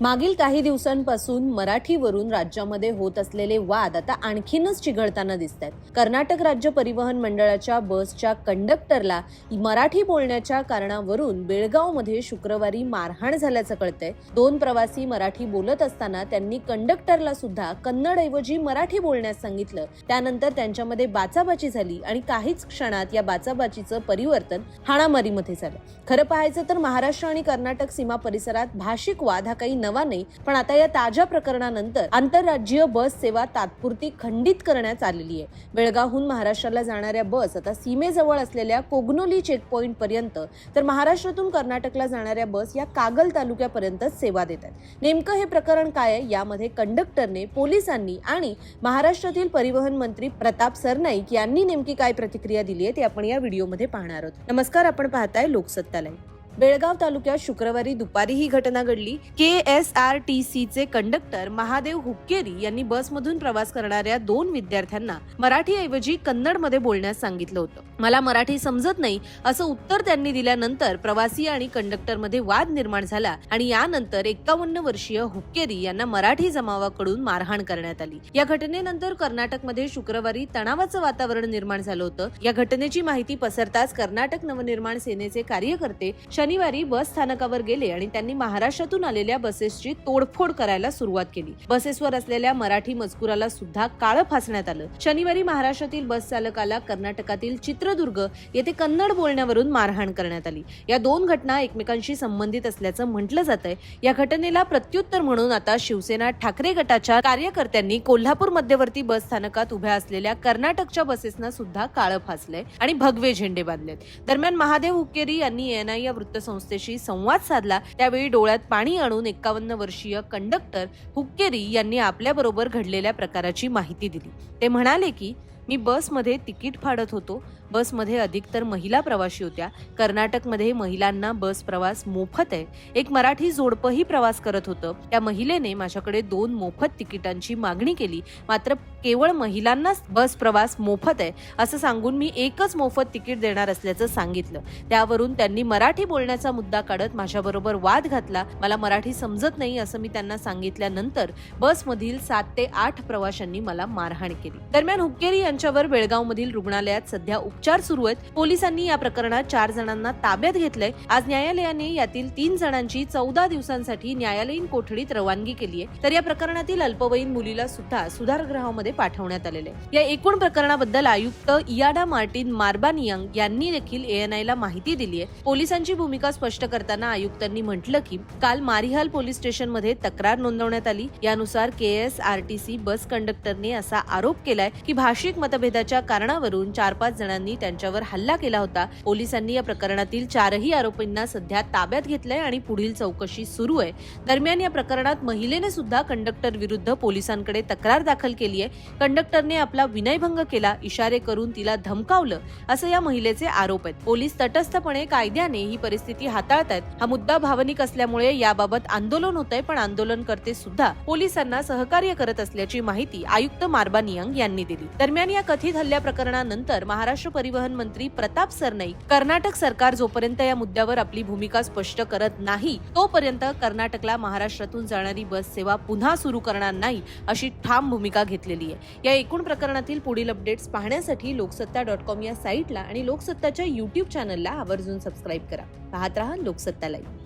मागील काही दिवसांपासून मराठीवरून राज्यामध्ये होत असलेले वाद आता आणखीनच चिघळताना दिसत आहेत कर्नाटक राज्य परिवहन मंडळाच्या बसच्या कंडक्टरला मराठी बोलण्याच्या कारणावरून बेळगावमध्ये शुक्रवारी मारहाण झाल्याचं कळतंय. दोन प्रवासी मराठी बोलत असताना त्यांनी कंडक्टरला सुद्धा कन्नडऐवजी मराठी बोलण्यास सांगितलं. त्यानंतर त्यांच्यामध्ये बाचाबाची झाली आणि काहीच क्षणात या बाचाबाचीचं परिवर्तन हाणामारीमध्ये झालं. खरं पाहायचं तर महाराष्ट्र आणि कर्नाटक सीमा परिसरात भाषिक वाद हा काही नवा नाही पण आता या ताज्या प्रकरणानंतर आंतरराज्यीय बस सेवा तात्पुरती खंडित करण्यात आलेली आहे. बेळगावहून महाराष्ट्राला जाणाऱ्या बस आता सीमेजवळ असलेल्या कोगनोली चेकपॉइंट पर्यंत तर महाराष्ट्रातून कर्नाटकला जाणाऱ्या बस या कागल तालुक्यापर्यंतच सेवा देतात नेमकं हे प्रकरण काय आहे यामध्ये कंडक्टरने पोलिसांनी आणि महाराष्ट्रातील परिवहन मंत्री प्रताप सरनाईक यांनी नेमकी काय प्रतिक्रिया दिली आहे ते आपण या व्हिडिओमध्ये पाहणार आहोत. नमस्कार आपण पाहताय लोकसत्तालय बेळगाव तालुक्यात शुक्रवारी दुपारी ही घटना घडली. K S R T C चे कंडक्टर महादेव हुक्केरी यांनी बसमधून प्रवास करणाऱ्या दोन विद्यार्थ्यांना मराठीऐवजी कन्नडमध्ये बोलण्यास सांगितलं होतं. मला मराठी समजत नाही असं उत्तर त्यांनी दिल्यानंतर प्रवासी आणि कंडक्टरमध्ये वाद निर्माण झाला आणि यानंतर एकावन्न वर्षीय हुक्केरी यांना मराठी जमावाकडून मारहाण करण्यात आली. या घटनेनंतर कर्नाटकमध्ये शुक्रवारी तणावाचं वातावरण निर्माण झालं होतं. या घटनेची माहिती पसरताच कर्नाटक नवनिर्माण सेनेचे कार्यकर्ते शनिवारी बस स्थानकावर गेले आणि त्यांनी महाराष्ट्रातून आलेल्या बसेसची तोडफोड करायला सुरुवात केली. बसेसवर असलेल्या मराठी मजकुराला सुद्धा काळं फासण्यात आलं. शनिवारी महाराष्ट्रातील बस चालकाला कर्नाटकातील चित्रदुर्ग येथे कन्नड बोलण्यावरून मारहाण करण्यात आली. या दोन घटना एकमेकांशी संबंधित असल्याचं म्हटलं जात आहे या घटनेला प्रत्युत्तर म्हणून आता शिवसेना ठाकरे गटाच्या कार्यकर्त्यांनी कोल्हापूर मध्यवर्ती बस स्थानकात उभ्या असलेल्या कर्नाटकच्या बसेसना सुद्धा काळं फासलंय आणि भगवे झेंडे बांधलेत. दरम्यान महादेव हुक्केरी यांनी एनआय या वृत्त वृत्तसंस्थेशी संवाद साधला त्यावेळी डोळ्यात पाणी आणून एकावन्न वर्षीय कंडक्टर हुक्केरी यांनी आपल्याबरोबर घडलेल्या प्रकाराची माहिती दिली. ते म्हणाले की मी बसमध्ये तिकीट फाडत होतो. बसमध्ये अधिकतर महिला प्रवाशी होत्या. कर्नाटकमध्ये महिलांना बस प्रवास मोफत आहे. एक मराठी जोडपंही प्रवास करत होतं. त्या महिलेने माझ्याकडे दोन मोफत तिकिटांची मागणी केली. मात्र केवळ महिलांनाच बस प्रवास मोफत आहे असं सांगून मी एकच मोफत तिकीट देणार असल्याचं सांगितलं. त्यावरून त्यांनी मराठी बोलण्याचा मुद्दा काढत माझ्याबरोबर वाद घातला. मला मराठी समजत नाही असं मी त्यांना सांगितल्यानंतर बसमधील सात ते आठ प्रवाशांनी मला मारहाण केली. दरम्यान हुक्केरी यांच्यावर बेळगावमधील रुग्णालयात सध्या उपचार सुरू आहेत. पोलिसांनी या प्रकरणात चार जणांना ताब्यात घेतलंय. आज न्यायालयाने यातील तीन जणांची चौदा दिवसांसाठी न्यायालयीन कोठडीत रवानगी केली आहे. तर या प्रकरणातील अल्पवयीन मुलीला सुद्धा सुधारगृहामध्ये पाठवण्यात आलेले या एकूण प्रकरणाबद्दल आयुक्त इयाडा मार्टिन मार्बानियंग यांनी देखील एएनआय ला माहिती दिली आहे. पोलिसांची भूमिका स्पष्ट करताना आयुक्तांनी म्हटलं की काल मारिहाल पोलीस स्टेशनमध्ये तक्रार नोंदवण्यात आली. यानुसार K S R T C bus कंडक्टरने असा आरोप केलाय की भाषिक मतभेदाच्या कारणावरून चार पाच जणांनी त्यांच्यावर हल्ला केला होता. पोलिसांनी या प्रकरणातील चारही आरोपींना सध्या ताब्यात घेतलंय आणि पुढील चौकशी सुरू आहे. दरम्यान या प्रकरणात महिलेने सुद्धा कंडक्टर विरुद्ध पोलिसांकडे तक्रार दाखल केली आहे. कंडक्टरने आपला विनयभंग केला इशारे करून तिला धमकावलं असं या महिलेचे आरोप आहेत. पोलीस तटस्थपणे कायद्याने ही परिस्थिती हाताळतायत हा मुद्दा भावनिक असल्यामुळे याबाबत आंदोलन होत आहे पण आंदोलनकर्ते सुद्धा पोलिसांना सहकार्य करत असल्याची माहिती आयुक्त मार्बानियंग यांनी दिली. दरम्यान या कथित हल्ल्या प्रकरणानंतर महाराष्ट्र परिवहन मंत्री प्रताप सरनाईक कर्नाटक सरकार जोपर्यंत या मुद्द्यावर आपली भूमिका स्पष्ट करत नाही तोपर्यंत कर्नाटकला महाराष्ट्रातून जाणारी बस सेवा पुन्हा सुरू करणार नाही अशी ठाम भूमिका घेतलेली आहे. या एकूण प्रकरणातील पुढील अपडेट्स पाहण्यासाठी लोकसत्ता डॉट कॉम या साईटला आणि लोकसत्ताच्या युट्यूब चॅनलला आवर्जून सबस्क्राईब करा. पाहत राहा लोकसत्ता लाईव्ह.